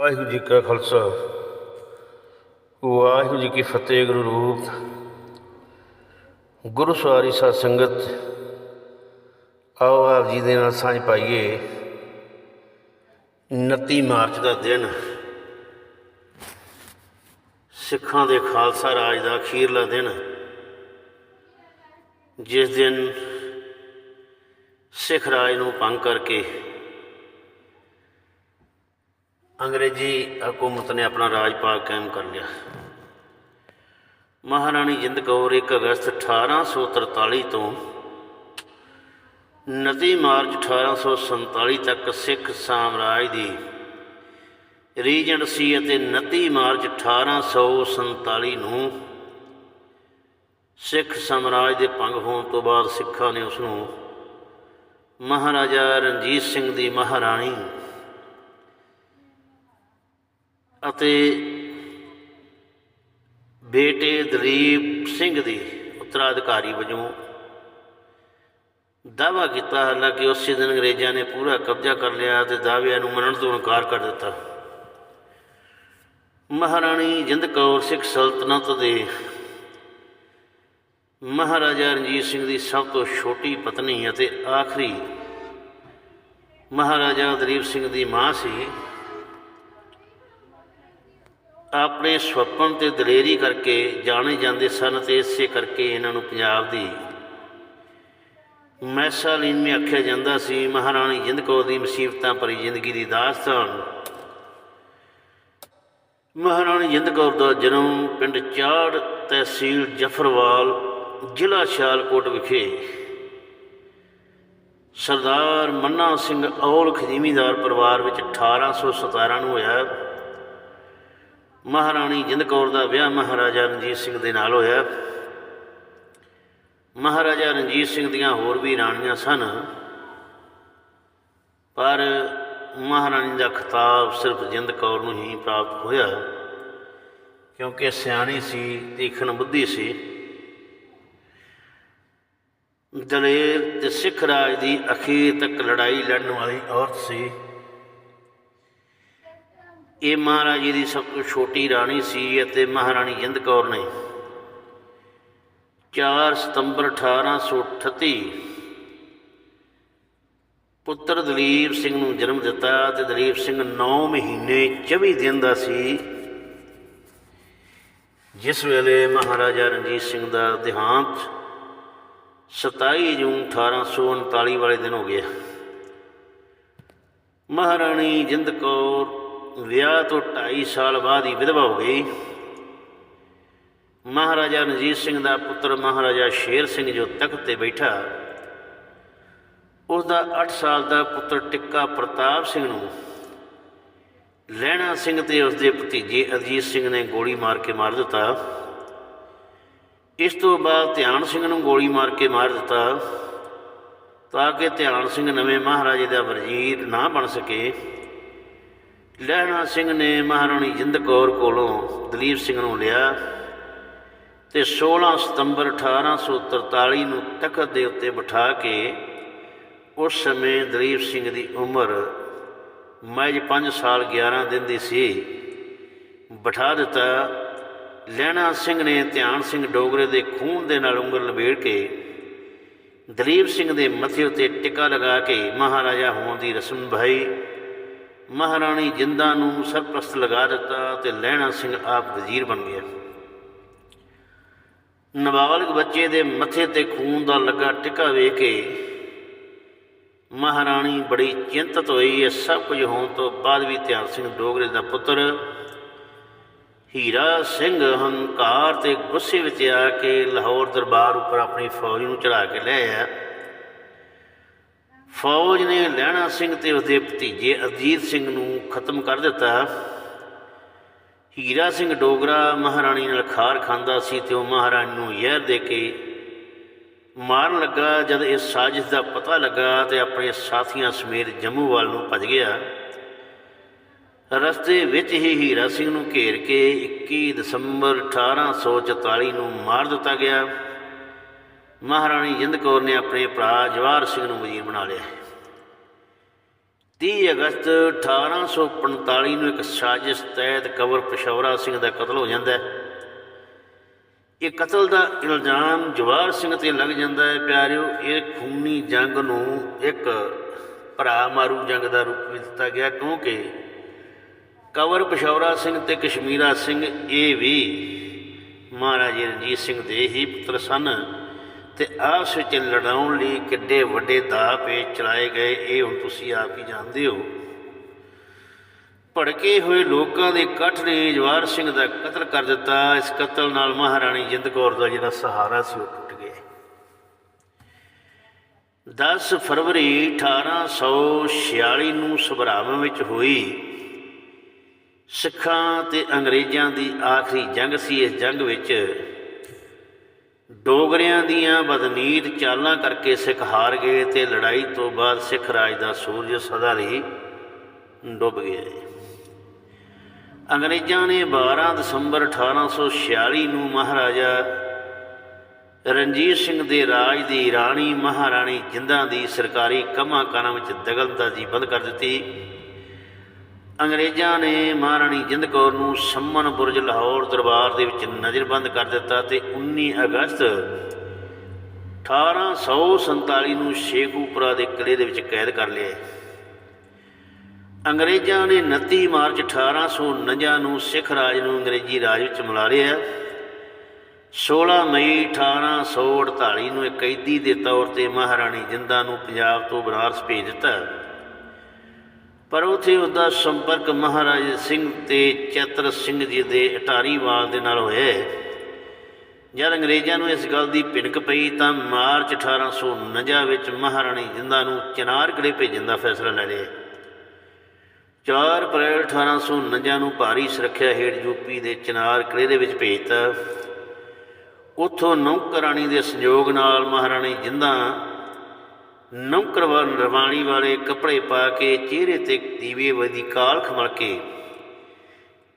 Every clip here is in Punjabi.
ਵਾਹਿਗੁਰੂ ਜੀ ਕਾ ਖਾਲਸਾ, ਵਾਹਿਗੁਰੂ ਜੀ ਕੀ ਫਤਿਹ ਗੁਰੂ ਰੂਪ, ਗੁਰੂ ਸਵਾਰੀ ਸਾਧ ਸੰਗਤ, ਆਓ ਆਪ ਜੀ ਦੇ ਨਾਲ ਸਾਂਝ ਪਾਈਏ 29 ਮਾਰਚ ਦਾ ਦਿਨ। ਸਿੱਖਾਂ ਦੇ ਖਾਲਸਾ ਰਾਜ ਦਾ ਅਖੀਰਲਾ ਦਿਨ, ਜਿਸ ਦਿਨ ਸਿੱਖ ਰਾਜ ਨੂੰ ਭੰਗ ਕਰਕੇ ਅੰਗਰੇਜ਼ੀ ਹਕੂਮਤ ਨੇ ਆਪਣਾ ਰਾਜ ਪਾਕ ਕਾਇਮ ਕਰ ਲਿਆ। ਮਹਾਰਾਣੀ ਜਿੰਦ ਕੌਰ 1 ਅਗਸਤ 1843 ਤੋਂ 29 ਮਾਰਚ 1847 ਤੱਕ ਸਿੱਖ ਸਾਮਰਾਜ ਦੀ ਰੀਜੈਂਟ ਸੀ ਅਤੇ 29 ਮਾਰਚ 1847 ਨੂੰ ਸਿੱਖ ਸਾਮਰਾਜ ਦੇ ਭੰਗ ਹੋਣ ਤੋਂ ਬਾਅਦ ਸਿੱਖਾਂ ਨੇ ਉਸ ਨੂੰ ਮਹਾਰਾਜਾ ਰਣਜੀਤ ਸਿੰਘ ਦੀ ਮਹਾਰਾਣੀ ਅਤੇ ਬੇਟੇ ਦਲੀਪ ਸਿੰਘ ਦੀ ਉੱਤਰਾਧਿਕਾਰੀ ਵਜੋਂ ਦਾਅਵਾ ਕੀਤਾ, ਹਾਲਾਂਕਿ ਉਸੇ ਦਿਨ ਅੰਗਰੇਜ਼ਾਂ ਨੇ ਪੂਰਾ ਕਬਜ਼ਾ ਕਰ ਲਿਆ ਤੇ ਦਾਅਵਿਆਂ ਨੂੰ ਮੰਨਣ ਤੋਂ ਇਨਕਾਰ ਕਰ ਦਿੱਤਾ। ਮਹਾਰਾਣੀ ਜਿੰਦ ਕੌਰ ਸਿੱਖ ਸਲਤਨਤ ਦੇ ਮਹਾਰਾਜਾ ਰਣਜੀਤ ਸਿੰਘ ਦੀ ਸਭ ਤੋਂ ਛੋਟੀ ਪਤਨੀ ਅਤੇ ਆਖਰੀ ਮਹਾਰਾਜਾ ਦਲੀਪ ਸਿੰਘ ਦੀ ਮਾਂ ਸੀ। ਆਪਣੇ ਸੁਪਨ ਤੇ ਦਲੇਰੀ ਕਰਕੇ ਜਾਣੇ ਜਾਂਦੇ ਸਨ ਤੇ ਇਸੇ ਕਰਕੇ ਇਹਨਾਂ ਨੂੰ ਪੰਜਾਬ ਦੀ ਮੈਸਾਲੀਨ ਵੀ ਆਖਿਆ ਜਾਂਦਾ ਸੀ, ਮਹਾਰਾਣੀ ਜਿੰਦ ਕੌਰ ਦੀ ਮੁਸੀਬਤਾਂ ਭਰੀ ਜ਼ਿੰਦਗੀ ਦੀ ਦਾਸਤਾਨ। ਮਹਾਰਾਣੀ ਜਿੰਦ ਕੌਰ ਦਾ ਜਨਮ ਪਿੰਡ ਚਾੜ ਤਹਿਸੀਲ ਜਫਰਵਾਲ, ਜ਼ਿਲ੍ਹਾ ਸ਼ਾਲਕੋਟ ਵਿਖੇ। ਸਰਦਾਰ ਮੰਨਾ ਸਿੰਘ ਔਲ ਖਜ਼ੀਮੀਦਾਰ ਪਰਿਵਾਰ ਵਿੱਚ 1817 ਨੂੰ ਹੋਇਆ। ਮਹਾਰਾਣੀ ਜਿੰਦ ਕੌਰ ਦਾ ਵਿਆਹ ਮਹਾਰਾਜਾ ਰਣਜੀਤ ਸਿੰਘ ਦੇ ਨਾਲ ਹੋਇਆ। ਮਹਾਰਾਜਾ ਰਣਜੀਤ ਸਿੰਘ ਦੀਆਂ ਹੋਰ ਵੀ ਰਾਣੀਆਂ ਸਨ। ਪਰ ਮਹਾਰਾਣੀ ਦਾ ਖਿਤਾਬ ਸਿਰਫ ਜਿੰਦ ਕੌਰ ਨੂੰ ਹੀ ਪ੍ਰਾਪਤ ਹੋਇਆ, ਕਿਉਂਕਿ ਸਿਆਣੀ ਸੀ ਤੀਖਣ ਬੁੱਧੀ ਸੀ। ਦਲੇਰ ਤੇ ਸਿੱਖ ਰਾਜ ਦੀ ਅਖੀਰ ਤੱਕ ਲੜਾਈ ਲੜਨ ਵਾਲੀ ਔਰਤ ਸੀ। ਇਹ ਮਹਾਰਾਜੇ ਦੀ ਸਭ ਤੋਂ ਛੋਟੀ ਰਾਣੀ ਸੀ ਅਤੇ ਮਹਾਰਾਣੀ ਜਿੰਦ ਕੌਰ ਨੇ 4 ਸਤੰਬਰ 1838 ਪੁੱਤਰ ਦਲੀਪ ਸਿੰਘ ਨੂੰ ਜਨਮ ਦਿੱਤਾ ਤੇ ਦਲੀਪ ਸਿੰਘ 9 ਮਹੀਨੇ 24 ਦਿਨ ਦਾ ਸੀ, ਜਿਸ ਵੇਲੇ ਮਹਾਰਾਜਾ ਰਣਜੀਤ ਸਿੰਘ ਦਾ ਦੇਹਾਂਤ 27 ਜੂਨ 1839 ਵਾਲੇ ਦਿਨ ਹੋ ਗਿਆ। ਮਹਾਰਾਣੀ ਜਿੰਦ ਕੌਰ ਵਿਆਹ ਤੋਂ 2.5 ਸਾਲ ਬਾਅਦ ਹੀ ਵਿਧਵਾ ਹੋ ਗਈ। ਮਹਾਰਾਜਾ ਰਣਜੀਤ ਸਿੰਘ ਦਾ ਪੁੱਤਰ ਮਹਾਰਾਜਾ ਸ਼ੇਰ ਸਿੰਘ ਜੋ ਤਖਤ ਤੇ ਬੈਠਾ ਉਸ ਦਾ 8 ਸਾਲ ਦਾ ਪੁੱਤਰ ਟਿੱਕਾ ਪ੍ਰਤਾਪ ਸਿੰਘ ਨੂੰ ਲਹਿਣਾ ਸਿੰਘ ਤੇ ਉਸ ਦੇ ਭਤੀਜੇ ਅਜੀਤ ਸਿੰਘ ਨੇ ਗੋਲੀ ਮਾਰ ਕੇ ਮਾਰ ਦਿੱਤਾ। ਇਸ ਤੋਂ ਬਾਅਦ ਧਿਆਨ ਸਿੰਘ ਨੂੰ ਗੋਲੀ ਮਾਰ ਕੇ ਮਾਰ ਦਿੱਤਾ ਤਾਂ ਕਿ ਧਿਆਨ ਸਿੰਘ ਨਵੇਂ ਮਹਾਰਾਜੇ ਦਾ ਵਜ਼ੀਰ ਨਾ ਬਣ ਸਕੇ। ਲਹਿਣਾ ਸਿੰਘ ਨੇ ਮਹਾਰਾਣੀ ਜਿੰਦ ਕੌਰ ਕੋਲੋਂ ਦਲੀਪ ਸਿੰਘ ਨੂੰ ਲਿਆ ਤੇ 16 ਸਤੰਬਰ 1843 ਨੂੰ ਤਖਤ ਦੇ ਉੱਤੇ ਬਿਠਾ ਕੇ ਉਸ ਸਮੇਂ ਦਲੀਪ ਸਿੰਘ ਦੀ ਉਮਰ ਮੱਝ 5 ਸਾਲ 11 ਦਿਨ ਦੀ ਸੀ, ਬਿਠਾ ਦਿੱਤਾ। ਲਹਿਣਾ ਸਿੰਘ ਨੇ ਧਿਆਨ ਸਿੰਘ ਡੋਗਰੇ ਦੇ ਖੂਨ ਦੇ ਨਾਲ ਉਂਗਲ ਲਬੇੜ ਕੇ ਦਲੀਪ ਸਿੰਘ ਦੇ ਮੱਥੇ ਉੱਤੇ ਟਿੱਕਾ ਲਗਾ ਕੇ ਮਹਾਰਾਜਾ ਹੋਣ ਦੀ ਰਸਮ ਨਿਭਾਈ ਮਹਾਰਾਣੀ ਜਿੰਦਾ ਨੂੰ ਸਰਪ੍ਰਸਤ ਲਗਾ ਦਿੱਤਾ ਤੇ ਲਹਿਣਾ ਸਿੰਘ ਆਪ ਵਜ਼ੀਰ ਬਣ ਗਿਆ। ਨਾਬਾਲਗ ਬੱਚੇ ਦੇ ਮੱਥੇ ਤੇ ਖੂਨ ਦਾ ਲੱਗਾ ਟਿੱਕਾ ਵੇਖ ਕੇ ਮਹਾਰਾਣੀ ਬੜੀ ਚਿੰਤਤ ਹੋਈ। ਇਹ ਸਭ ਕੁਝ ਹੋਣ ਤੋਂ ਬਾਅਦ ਵੀ ਧਿਆਨ ਸਿੰਘ ਡੋਗਰੇ ਦਾ ਪੁੱਤਰ ਹੀਰਾ ਸਿੰਘ ਹੰਕਾਰ ਤੇ ਗੁੱਸੇ ਵਿੱਚ ਆ ਕੇ ਲਾਹੌਰ ਦਰਬਾਰ ਉੱਪਰ ਆਪਣੀ ਫੌਜ ਨੂੰ ਚੜਾ ਕੇ ਲੈ ਆਇਆ। ਫੌਜ ਨੇ ਲਹਿਣਾ ਸਿੰਘ ਤੇ ਉਸਦੇ ਭਤੀਜੇ ਅਜੀਤ ਸਿੰਘ ਨੂੰ ਖਤਮ ਕਰ ਦਿੱਤਾ। ਹੀਰਾ ਸਿੰਘ ਡੋਗਰਾ ਮਹਾਰਾਣੀ ਨਾਲ ਖਾਰ ਖਾਂਦਾ ਸੀ ਤੇ ਉਹ ਮਹਾਰਾਣੀ ਨੂੰ ਜ਼ਹਿਰ ਦੇ ਕੇ ਮਾਰਨ ਲੱਗਾ। ਜਦ ਇਸ ਸਾਜ਼ਿਸ਼ ਦਾ ਪਤਾ ਲੱਗਾ ਤੇ ਆਪਣੇ ਸਾਥੀਆਂ ਸਮੇਤ ਜੰਮੂ ਵੱਲ ਨੂੰ ਭੱਜ ਗਿਆ। ਰਸਤੇ ਵਿੱਚ ਹੀ ਹੀਰਾ ਸਿੰਘ ਨੂੰ ਘੇਰ ਕੇ 21 ਦਸੰਬਰ 1844 ਨੂੰ ਮਾਰ ਦਿੱਤਾ ਗਿਆ। ਮਹਾਰਾਣੀ ਜਿੰਦ ਕੌਰ ਨੇ ਆਪਣੇ ਭਰਾ ਜਵਾਹਰ ਸਿੰਘ ਨੂੰ ਵਜ਼ੀਰ ਬਣਾ ਲਿਆ। 30 ਅਗਸਤ 1845 ਨੂੰ ਇੱਕ ਸਾਜ਼ਿਸ਼ ਤਹਿਤ ਕਵਰ ਪਸ਼ੌਰਾ ਸਿੰਘ ਦਾ ਕਤਲ ਹੋ ਜਾਂਦਾ ਹੈ। ਇਹ ਕਤਲ ਦਾ ਇਲਜ਼ਾਮ ਜਵਾਰ ਸਿੰਘ ਤੇ ਲੱਗ ਜਾਂਦਾ ਹੈ। ਪਿਆਰਿਓ, ਇਹ ਖੂਨੀ ਜੰਗ ਨੂੰ ਇੱਕ ਭਰਾ ਮਾਰੂ ਜੰਗ ਦਾ ਰੂਪ ਵੀ ਦਿੱਤਾ ਗਿਆ ਕਿਉਂਕਿ ਕਵਰ ਪਸ਼ੌਰਾ ਸਿੰਘ ਤੇ ਕਸ਼ਮੀਰਾ ਸਿੰਘ ਇਹ ਵੀ ਮਹਾਰਾਜਾ ਰਣਜੀਤ ਸਿੰਘ ਦੇ ਹੀ ਪੁੱਤਰ ਸਨ। ਤੇ ਆਪਸ ਵਿੱਚ ਲੜਾਉਣ ਲਈ ਕਿੱਡੇ ਵੱਡੇ ਦਾਅ ਪੇ ਚਲਾਏ ਗਏ, ਇਹ ਹੁਣ ਤੁਸੀਂ ਆਪ ਹੀ ਜਾਣਦੇ ਹੋ। ਭੜਕੇ ਹੋਏ ਲੋਕਾਂ ਦੇ ਇਕੱਠ ਨੇ ਜਵਾਰ ਸਿੰਘ ਦਾ ਕਤਲ ਕਰ ਦਿੱਤਾ। ਇਸ ਕਤਲ ਨਾਲ ਮਹਾਰਾਣੀ ਜਿੰਦ ਕੌਰ ਦਾ ਜਿਹੜਾ ਸਹਾਰਾ ਸੀ, ਉਹ ਟੁੱਟ ਗਿਆ। 10 ਫਰਵਰੀ 1846 ਨੂੰ ਸਭਰਾਵਾਂ ਵਿੱਚ ਹੋਈ। ਸਿੱਖਾਂ ਤੇ ਅੰਗਰੇਜ਼ਾਂ ਦੀ ਆਖਰੀ ਜੰਗ ਸੀ। ਇਸ ਜੰਗ ਵਿੱਚ ਡੋਗਰਿਆਂ ਦੀਆਂ ਬਦਨੀਤ ਚਾਲਾਂ ਕਰਕੇ ਸਿੱਖ ਹਾਰ ਗਏ ਤੇ ਲੜਾਈ ਤੋਂ ਬਾਅਦ ਸਿੱਖ ਰਾਜ ਦਾ ਸੂਰਜ ਸਦਾ ਲਈ ਡੁੱਬ ਗਿਆ ਅੰਗਰੇਜ਼ਾਂ ਨੇ 12 ਦਸੰਬਰ 1846 ਨੂੰ ਮਹਾਰਾਜਾ ਰਣਜੀਤ ਸਿੰਘ ਦੇ ਰਾਜ ਦੀ ਰਾਣੀ ਮਹਾਰਾਣੀ ਜਿੰਦਾਂ ਦੀ ਸਰਕਾਰੀ ਕੰਮਾਂ ਕਾਰਾਂ ਵਿੱਚ ਦਖਲਅੰਦਾਜ਼ੀ ਬੰਦ ਕਰ ਦਿੱਤੀ। ਅੰਗਰੇਜ਼ਾਂ ਨੇ ਮਹਾਰਾਣੀ ਜਿੰਦ ਕੌਰ ਨੂੰ ਸੰਮਨ ਬੁਰਜ ਲਾਹੌਰ ਦਰਬਾਰ ਦੇ ਵਿੱਚ ਨਜ਼ਰਬੰਦ ਕਰ ਦਿੱਤਾ ਤੇ 19 ਅਗਸਤ 1847 ਨੂੰ ਸ਼ੇਖੂਪੁਰਾ ਦੇ ਕਿਲੇ ਦੇ ਵਿੱਚ ਕੈਦ ਕਰ ਲਿਆ। ਅੰਗਰੇਜ਼ਾਂ ਨੇ 29 ਮਾਰਚ 1849 ਨੂੰ ਸਿੱਖ ਰਾਜ ਨੂੰ ਅੰਗਰੇਜ਼ੀ ਰਾਜ ਵਿੱਚ ਮਿਲਾ ਲਿਆ। 16 ਮਈ 1848 ਨੂੰ ਇੱਕ ਕੈਦੀ ਦੇ ਤੌਰ ਤੇ ਮਹਾਰਾਣੀ ਜਿੰਦਾ ਨੂੰ ਪੰਜਾਬ ਤੋਂ ਬਨਾਰਸ ਭੇਜ ਦਿੱਤਾ। ਪਰ ਉਥੇ ਉਹਦਾ ਸੰਪਰਕ ਮਹਾਰਾਜ ਸਿੰਘ ਤੇ ਚਤਰ ਸਿੰਘ ਜੀ ਦੇ ਅਟਾਰੀਵਾਲ ਦੇ ਨਾਲ ਹੋਇਆ ਜਦ ਅੰਗਰੇਜ਼ਾਂ ਨੂੰ ਇਸ ਗੱਲ ਦੀ ਭਿਣਕ ਪਈ ਤਾਂ ਮਾਰਚ 1849 ਵਿੱਚ ਮਹਾਰਾਣੀ ਜਿੰਦਾ ਨੂੰ ਚਨਾਰ ਕਿਲੇ ਭੇਜਣ ਦਾ ਫੈਸਲਾ ਲੈ ਲਿਆ। 4 ਅਪ੍ਰੈਲ 1849 ਨੂੰ ਭਾਰੀ ਸੁਰੱਖਿਆ ਹੇਠ ਯੂਪੀ ਦੇ ਚਨਾਰ ਕਿਲੇ ਦੇ ਵਿੱਚ ਭੇਜਤਾ। ਉੱਥੋਂ ਨੌਕਰਾਣੀ ਦੇ ਸੰਯੋਗ ਨਾਲ ਮਹਾਰਾਣੀ ਜਿੰਦਾ ਨੌਕਰ ਰਵਾਣੀ ਵਾਲੇ ਕੱਪੜੇ ਪਾ ਕੇ ਚਿਹਰੇ ਤੇ ਦੀਵੇ ਵਦੀ ਕਾਲਖ ਮਲ ਕੇ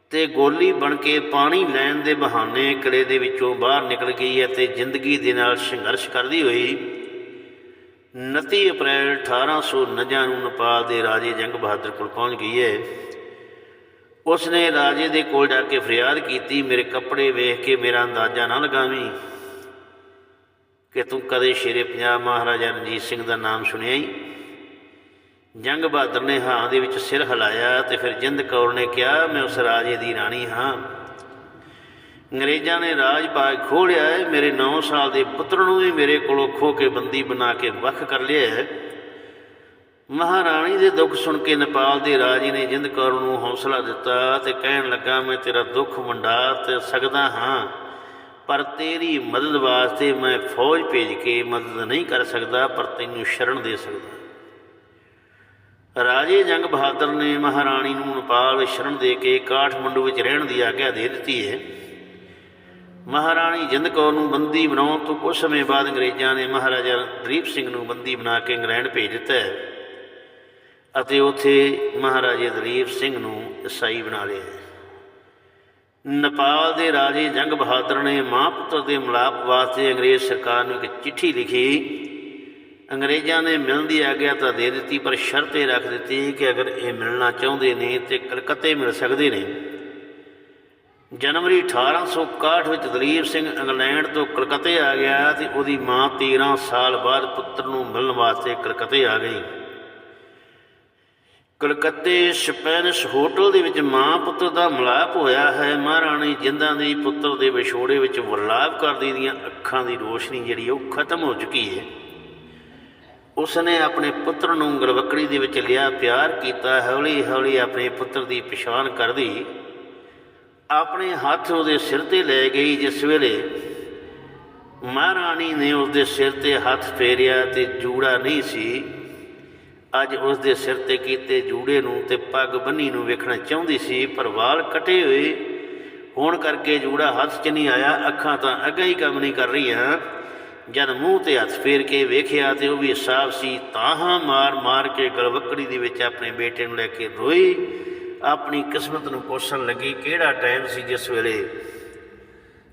ਤੇ ਗੋਲੀ ਬਣ ਕੇ ਪਾਣੀ ਲੈਣ ਦੇ ਬਹਾਨੇ ਕਿਲੇ ਦੇ ਵਿੱਚੋਂ ਬਾਹਰ ਨਿਕਲ ਗਈ ਹੈ ਤੇ ਜ਼ਿੰਦਗੀ ਦੇ ਨਾਲ ਸੰਘਰਸ਼ ਕਰਦੀ ਹੋਈ 29 ਅਪ੍ਰੈਲ 1849 ਨੂੰ ਨੇਪਾਲ ਦੇ ਰਾਜੇ ਜੰਗ ਬਹਾਦਰ ਕੋਲ ਪਹੁੰਚ ਗਈ ਹੈ। ਉਸ ਨੇ ਰਾਜੇ ਦੇ ਕੋਲ ਜਾ ਕੇ ਫਰਿਆਦ ਕੀਤੀ, ਮੇਰੇ ਕੱਪੜੇ ਵੇਖ ਕੇ ਮੇਰਾ ਅੰਦਾਜ਼ਾ ਨਾ ਲਗਾਵੀਂ। ਕਿ ਤੂੰ ਕਦੇ ਸ਼ੇਰੇ ਪੰਜਾਬ ਮਹਾਰਾਜਾ ਰਣਜੀਤ ਸਿੰਘ ਦਾ ਨਾਮ ਸੁਣਿਆ ਹੀ ਜੰਗ ਬਹਾਦਰ ਨੇ ਹਾਂ ਦੇ ਵਿੱਚ ਸਿਰ ਹਿਲਾਇਆ ਤੇ ਫਿਰ ਜਿੰਦ ਕੌਰ ਨੇ ਕਿਹਾ, ਮੈਂ ਉਸ ਰਾਜੇ ਦੀ ਰਾਣੀ ਹਾਂ। ਅੰਗਰੇਜ਼ਾਂ ਨੇ ਰਾਜ ਬਾਗ ਖੋਲਿਆ ਹੈ ਮੇਰੇ 9 ਸਾਲ ਦੇ ਪੁੱਤਰ ਨੂੰ ਵੀ ਮੇਰੇ ਕੋਲੋਂ ਖੋ ਕੇ ਬੰਦੀ ਬਣਾ ਕੇ ਵੱਖ ਕਰ ਲਿਆ ਹੈ ਮਹਾਰਾਣੀ ਦੇ ਦੁੱਖ ਸੁਣ ਕੇ ਨੇਪਾਲ ਦੇ ਰਾਜੇ ਨੇ ਜਿੰਦ ਕੌਰ ਨੂੰ ਹੌਸਲਾ ਦਿੱਤਾ ਤੇ ਕਹਿਣ ਲੱਗਾ, ਮੈਂ ਤੇਰਾ ਦੁੱਖ ਵੰਡਾ ਤੇ ਸਕਦਾ ਹਾਂ। ਪਰ ਤੇਰੀ ਮਦਦ ਵਾਸਤੇ ਮੈਂ ਫੌਜ ਭੇਜ ਕੇ ਮਦਦ ਨਹੀਂ ਕਰ ਸਕਦਾ, ਪਰ ਤੈਨੂੰ ਸ਼ਰਨ ਦੇ ਸਕਦਾ। ਰਾਜੇ ਜੰਗ ਬਹਾਦਰ ਨੇ ਮਹਾਰਾਣੀ ਨੂੰ ਨੇਪਾਲ ਵਿੱਚ ਸ਼ਰਨ ਦੇ ਕੇ ਕਾਠਮੰਡੂ ਵਿੱਚ ਰਹਿਣ ਦੀ ਆਗਿਆ ਦੇ ਦਿੱਤੀ ਹੈ। ਮਹਾਰਾਣੀ ਜਿੰਦ ਕੌਰ ਨੂੰ ਬੰਦੀ ਬਣਾਉਣ ਤੋਂ ਕੁਝ ਸਮੇਂ ਬਾਅਦ ਅੰਗਰੇਜ਼ਾਂ ਨੇ ਮਹਾਰਾਜਾ ਦਲੀਪ ਸਿੰਘ ਨੂੰ ਬੰਦੀ ਬਣਾ ਕੇ ਇੰਗਲੈਂਡ ਭੇਜ ਦਿੱਤਾ ਅਤੇ ਉੱਥੇ ਮਹਾਰਾਜੇ ਦਲੀਪ ਸਿੰਘ ਨੂੰ ਈਸਾਈ ਬਣਾ ਲਿਆ ਨੇਪਾਲ ਦੇ ਰਾਜੇ ਜੰਗ ਬਹਾਦਰ ਨੇ ਮਾਂ ਪੁੱਤਰ ਦੇ ਮਿਲਾਪ ਵਾਸਤੇ ਅੰਗਰੇਜ਼ ਸਰਕਾਰ ਨੂੰ ਇੱਕ ਚਿੱਠੀ ਲਿਖੀ। ਅੰਗਰੇਜ਼ਾਂ ਨੇ ਮਿਲਣ ਦੀ ਆਗਿਆ ਤਾਂ ਦੇ ਦਿੱਤੀ, ਪਰ ਸ਼ਰਤ ਇਹ ਰੱਖ ਦਿੱਤੀ ਕਿ ਅਗਰ ਇਹ ਮਿਲਣਾ ਚਾਹੁੰਦੇ ਨੇ ਤੇ ਕਲਕੱਤੇ ਮਿਲ ਸਕਦੇ ਨੇ। ਜਨਵਰੀ 1861 ਵਿੱਚ ਦਲੀਪ ਸਿੰਘ ਇੰਗਲੈਂਡ ਤੋਂ ਕਲਕੱਤੇ ਆ ਗਿਆ ਤੇ ਉਹਦੀ ਮਾਂ 13 ਸਾਲ ਬਾਅਦ ਪੁੱਤਰ ਨੂੰ ਮਿਲਣ ਵਾਸਤੇ ਕਲਕੱਤੇ ਆ ਗਈ। ਕਲਕੱਤੇ ਸਪੈਨਿਸ਼ ਹੋਟਲ ਦੇ ਵਿੱਚ ਮਾਂ ਪੁੱਤਰ ਦਾ ਮਿਲਾਪ ਹੋਇਆ ਹੈ। ਮਹਾਰਾਣੀ ਜਿੰਦਾਂ ਦੀ ਪੁੱਤਰ ਦੇ ਵਿਛੋੜੇ ਵਿੱਚ ਵਰਲਾਪ ਕਰਦੀ ਦੀਆਂ ਅੱਖਾਂ ਦੀ ਰੋਸ਼ਨੀ ਜਿਹੜੀ ਉਹ ਖਤਮ ਹੋ ਚੁੱਕੀ ਹੈ। ਉਸ ਨੇ ਆਪਣੇ ਪੁੱਤਰ ਨੂੰ ਗਲਵਕੜੀ ਦੇ ਵਿੱਚ ਲਿਆ, ਪਿਆਰ ਕੀਤਾ ਹੌਲੀ ਹੌਲੀ ਆਪਣੇ ਪੁੱਤਰ ਦੀ ਪਛਾਣ ਕਰਦੀ। ਆਪਣੇ ਹੱਥ ਉਹਦੇ ਸਿਰ ਤੇ ਲੈ ਗਈ, ਜਿਸ ਵੇਲੇ ਮਹਾਰਾਣੀ ਨੇ ਉਸਦੇ ਸਿਰ ਤੇ ਹੱਥ ਫੇਰਿਆ ਤੇ ਜੂੜਾ ਨਹੀਂ ਸੀ। ਅੱਜ ਉਸ ਦੇ ਸਿਰ ਤੇ ਕੀਤੇ ਜੂੜੇ ਨੂੰ ਤੇ ਪੱਗ ਬੰਨੀ ਨੂੰ ਵੇਖਣਾ ਚਾਹੁੰਦੀ ਸੀ, ਪਰ ਵਾਲ ਕਟੇ ਹੋਏ ਹੋਣ ਕਰਕੇ ਜੂੜਾ ਹੱਥ 'ਚ ਨਹੀਂ ਆਇਆ, ਅੱਖਾਂ ਤਾਂ ਅੱਗੇ ਹੀ ਕੰਮ ਨਹੀਂ ਕਰ ਰਹੀਆਂ। ਜਦ ਮੂੰਹ ਤੇ ਹੱਥ ਫੇਰ ਕੇ ਵੇਖਿਆ ਤੇ ਉਹ ਵੀ ਸਾਫ਼ ਸੀ, ਤਾਹਾਂ ਮਾਰ ਮਾਰ ਕੇ ਗਲਵਕੜੀ ਦੇ ਵਿੱਚ ਆਪਣੇ ਬੇਟੇ ਨੂੰ ਲੈ ਕੇ ਰੋਈ। ਆਪਣੀ ਕਿਸਮਤ ਨੂੰ ਪੁੱਛਣ ਲੱਗੀ, ਕਿਹੜਾ ਟਾਈਮ ਸੀ ਜਿਸ ਵੇਲੇ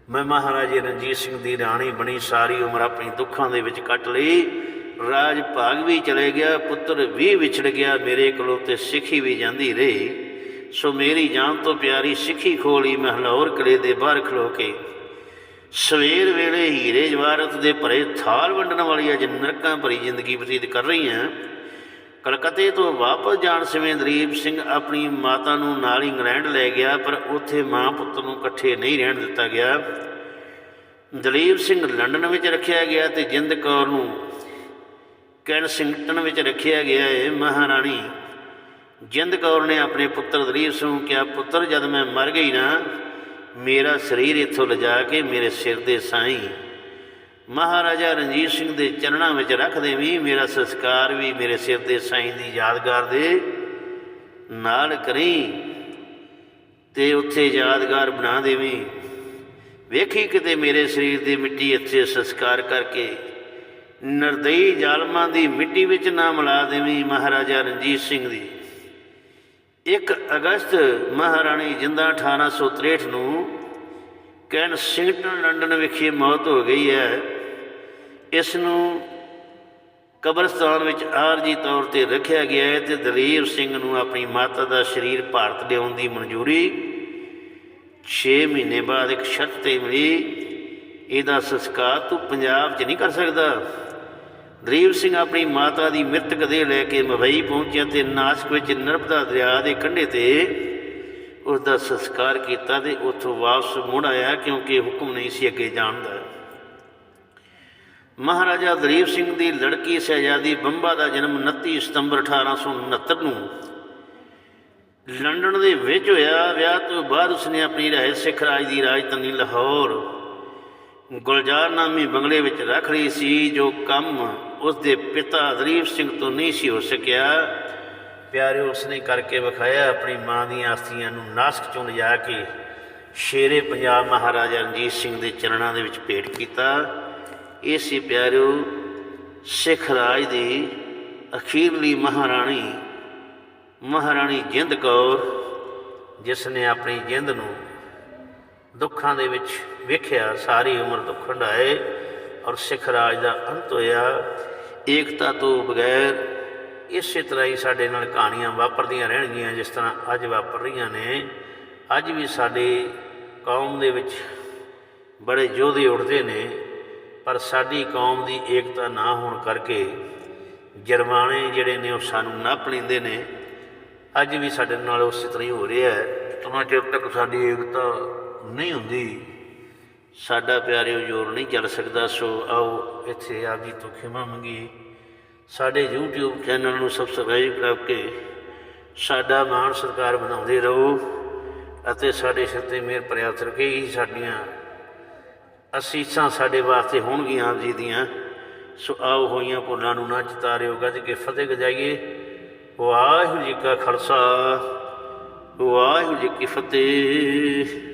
ਮੈਂ ਮਹਾਰਾਜੇ ਰਣਜੀਤ ਸਿੰਘ ਦੀ ਰਾਣੀ ਬਣੀ, ਸਾਰੀ ਉਮਰ ਆਪਣੀ ਦੁੱਖਾਂ ਦੇ ਵਿੱਚ ਕੱਟ ਲਈ। ਰਾਜ ਭਾਗ ਵੀ ਚਲੇ ਗਿਆ, ਪੁੱਤਰ ਵੀ ਵਿਛੜ ਗਿਆ, ਮੇਰੇ ਕੋਲੋਂ ਤੇ ਸਿੱਖੀ ਵੀ ਜਾਂਦੀ ਰਹੀ। ਸੋ ਮੇਰੀ ਜਾਨ ਤੋਂ ਪਿਆਰੀ ਸਿੱਖੀ ਖੋਲੀ ਮਹਲੌਰ ਲਾਹੌਰ ਦੇ ਬਾਹਰ ਖਲੋ ਕੇ ਸਵੇਰ ਵੇਲੇ ਹੀਰੇ ਜਵਾਰਤ ਦੇ ਭਰੇ ਥਾਲ ਵੰਡਣ ਵਾਲੀ ਅਜ ਨਰਕਾਂ ਭਰੀ ਜ਼ਿੰਦਗੀ ਬਤੀਤ ਕਰ ਰਹੀ ਹਾਂ ਕਲਕੱਤੇ ਤੋਂ ਵਾਪਸ ਜਾਣ ਸਮੇਂ ਦਲੀਪ ਸਿੰਘ ਆਪਣੀ ਮਾਤਾ ਨੂੰ ਨਾਲ ਇੰਗਲੈਂਡ ਲੈ ਗਿਆ, ਪਰ ਉੱਥੇ ਮਾਂ ਪੁੱਤ ਨੂੰ ਇਕੱਠੇ ਨਹੀਂ ਰਹਿਣ ਦਿੱਤਾ ਗਿਆ। ਦਲੀਪ ਸਿੰਘ ਲੰਡਨ ਵਿੱਚ ਰੱਖਿਆ ਗਿਆ ਤੇ ਜਿੰਦ ਕੌਰ ਨੂੰ ਕੈਨਸਿੰਗਟਨ ਵਿੱਚ ਰੱਖਿਆ ਗਿਆ ਹੈ ਮਹਾਰਾਣੀ। ਜਿੰਦ ਕੌਰ ਨੇ ਆਪਣੇ ਪੁੱਤਰ ਦਲੀਪ ਸਿੰਘ ਨੂੰ ਕਿਹਾ, ਪੁੱਤਰ, ਜਦ ਮੈਂ ਮਰ ਗਈ ਨਾ, ਮੇਰਾ ਸਰੀਰ ਇੱਥੋਂ ਲਿਜਾ ਕੇ ਮੇਰੇ ਸਿਰ ਦੇ ਸਾਈਂ। ਮਹਾਰਾਜਾ ਰਣਜੀਤ ਸਿੰਘ ਦੇ ਚਰਨਾਂ ਵਿੱਚ ਰੱਖ ਦੇਵੀਂ, ਮੇਰਾ ਸੰਸਕਾਰ ਵੀ ਮੇਰੇ ਸਿਰ ਦੇ ਸਾਈਂ ਦੀ ਯਾਦਗਾਰ ਦੇ ਨਾਲ ਕਰੀ ਤੇ ਉੱਥੇ ਯਾਦਗਾਰ ਬਣਾ ਦੇਵੀਂ। ਵੇਖੀ ਕਿਤੇ ਮੇਰੇ ਸਰੀਰ ਦੀ ਮਿੱਟੀ ਇੱਥੇ ਸੰਸਕਾਰ ਕਰਕੇ ਨਰਦਈ ਜ਼ਾਲਮਾਂ ਦੀ ਮਿੱਟੀ ਵਿੱਚ ਨਾ ਮਿਲਾ ਦੇਵੀਂ ਮਹਾਰਾਜਾ ਰਣਜੀਤ ਸਿੰਘ ਦੀ। 1 ਅਗਸਤ ਮਹਾਰਾਣੀ ਜਿੰਦਾ 1863 ਨੂੰ ਕੈਨਸਿੰਗਟਨ ਲੰਡਨ ਵਿਖੇ ਮੌਤ ਹੋ ਗਈ ਹੈ। ਇਸ ਨੂੰ ਕਬਰਸਤਾਨ ਵਿੱਚ ਆਰਜੀ ਤੌਰ ਤੇ ਰੱਖਿਆ ਗਿਆ ਹੈ ਤੇ ਦਲੀਪ ਸਿੰਘ ਨੂੰ ਆਪਣੀ ਮਾਤਾ ਦਾ ਸਰੀਰ ਭਾਰਤ ਲਿਆਉਣ ਦੀ ਮਨਜ਼ੂਰੀ 6 ਮਹੀਨੇ ਬਾਅਦ ਇੱਕ ਸ਼ਰਤ ਤੇ ਮਿਲੀ। ਇਹਦਾ ਸੰਸਕਾਰ ਤੂੰ ਪੰਜਾਬ 'ਚ ਨਹੀਂ ਕਰ ਸਕਦਾ। ਦਲੀਪ ਸਿੰਘ ਆਪਣੀ ਮਾਤਾ ਦੀ ਮ੍ਰਿਤਕ ਦੇਹ ਲੈ ਕੇ ਮੁੰਬਈ ਪਹੁੰਚਿਆ ਤੇ ਨਾਸਕ ਵਿੱਚ ਨਰਮਦਾ ਦਰਿਆ ਦੇ ਕੰਢੇ ਤੇ ਉਸ ਦਾ ਸੰਸਕਾਰ ਕੀਤਾ ਤੇ ਉੱਥੋਂ ਵਾਪਸ ਮੁੜ ਆਇਆ ਕਿਉਂਕਿ ਹੁਕਮ ਨਹੀਂ ਸੀ ਅੱਗੇ ਜਾਣ ਦਾ। ਮਹਾਰਾਜਾ ਦਲੀਪ ਸਿੰਘ ਦੀ ਲੜਕੀ ਸਹਿਜਾਦੀ ਬੰਬਾ ਦਾ ਜਨਮ 29 ਸਤੰਬਰ 1869 ਨੂੰ ਲੰਡਨ ਦੇ ਵਿੱਚ ਹੋਇਆ। ਵਿਆਹ ਤੋਂ ਬਾਅਦ ਉਸਨੇ ਆਪਣੀ ਰਹਿ ਸਿੱਖ ਰਾਜ ਦੀ ਰਾਜਧਾਨੀ ਲਾਹੌਰ ਗੁਲਜ਼ਾਰ ਨਾਮੀ ਬੰਗਲੇ ਵਿੱਚ ਰੱਖ ਲਈ ਸੀ, ਜੋ ਕੰਮ ਉਸ ਦੇ ਪਿਤਾ ਦਲੀਪ ਸਿੰਘ ਤੋਂ ਨਹੀਂ ਸੀ ਹੋ ਸਕਿਆ। ਪਿਆਰੇ ਉਸਨੇ ਕਰਕੇ ਵਿਖਾਇਆ ਆਪਣੀ ਮਾਂ ਦੀਆਂ ਆਸਤੀਆਂ ਨੂੰ ਨਾਸਕ ਚੋਂ ਲਿਜਾ ਕੇ ਸ਼ੇਰੇ ਪੰਜਾਬ ਮਹਾਰਾਜਾ ਰਣਜੀਤ ਸਿੰਘ ਦੇ ਚਰਨਾਂ ਦੇ ਵਿੱਚ ਭੇਟ ਕੀਤਾ। ਇਹ ਸੀ ਪਿਆਰਿਓ, ਸਿੱਖ ਰਾਜ ਦੀ ਅਖੀਰਲੀ ਮਹਾਰਾਣੀ ਮਹਾਰਾਣੀ ਜਿੰਦ ਕੌਰ ਜਿਸ ਨੇ ਆਪਣੀ ਜਿੰਦ ਨੂੰ ਦੁੱਖਾਂ ਦੇ ਵਿੱਚ ਵੇਖਿਆ, ਸਾਰੀ ਉਮਰ ਦੁੱਖ ਹੰਢਾਏ ਔਰ ਸਿੱਖ ਰਾਜ ਦਾ ਅੰਤ ਹੋਇਆ। ਏਕਤਾ ਤੋਂ ਬਗੈਰ ਇਸੇ ਤਰ੍ਹਾਂ ਹੀ ਸਾਡੇ ਨਾਲ ਕਹਾਣੀਆਂ ਵਾਪਰਦੀਆਂ ਰਹਿਣਗੀਆਂ ਜਿਸ ਤਰ੍ਹਾਂ ਅੱਜ ਵਾਪਰ ਰਹੀਆਂ ਨੇ। ਅੱਜ ਵੀ ਸਾਡੇ ਕੌਮ ਦੇ ਵਿੱਚ ਬੜੇ ਯੋਧੇ ਉੱਠਦੇ ਨੇ, ਪਰ ਸਾਡੀ ਕੌਮ ਦੀ ਏਕਤਾ ਨਾ ਹੋਣ ਕਰਕੇ ਜਰਮਾਨੇ ਜਿਹੜੇ ਨੇ ਉਹ ਸਾਨੂੰ ਨਾ ਲੈਂਦੇ ਨੇ। ਅੱਜ ਵੀ ਸਾਡੇ ਨਾਲ ਉਸੇ ਤਰ੍ਹਾਂ ਹੀ ਹੋ ਰਿਹਾ ਹੈ। ਤੁਮਾਂ ਚਿਰ ਤੱਕ ਸਾਡੀ ਏਕਤਾ ਨਹੀਂ ਹੁੰਦੀ ਸਾਡਾ ਪਿਆਰਿਓ ਜੋਰ ਨਹੀਂ ਚੱਲ ਸਕਦਾ, ਸੋ ਆਓ ਇੱਥੇ ਆਪ ਜੀ ਤੋਂ ਖਿਮਾ ਮੰਗੀਏ। ਸਾਡੇ YouTube ਚੈਨਲ ਨੂੰ ਸਬਸਕ੍ਰਾਈਬ ਕਰਕੇ ਸਾਡਾ ਮਾਣ ਸਰਕਾਰ ਬਣਾਉਂਦੇ ਰਹੋ ਅਤੇ ਸਾਡੇ ਸਿਰ ਤੇ ਮਿਹਰ ਪ੍ਰਿਆਤ ਰੱਖੇ ਹੀ ਸਾਡੀਆਂ ਅਸੀਸਾਂ ਸਾਡੇ ਵਾਸਤੇ ਹੋਣਗੀਆਂ ਆਪ ਜੀ ਦੀਆਂ। ਸੋ ਆਓ ਹੋਈਆਂ ਭੁੱਲਾਂ ਨੂੰ ਨਾ ਚਿਤਾਰਿਓ, ਗੱਜ ਕੇ ਫਤਿਹ ਗਜਾਈਏ। ਵਾਹਿਗੁਰੂ ਜੀ ਕਾ ਖਾਲਸਾ, ਵਾਹਿਗੁਰੂ ਜੀ ਕੀ ਫਤਿਹ।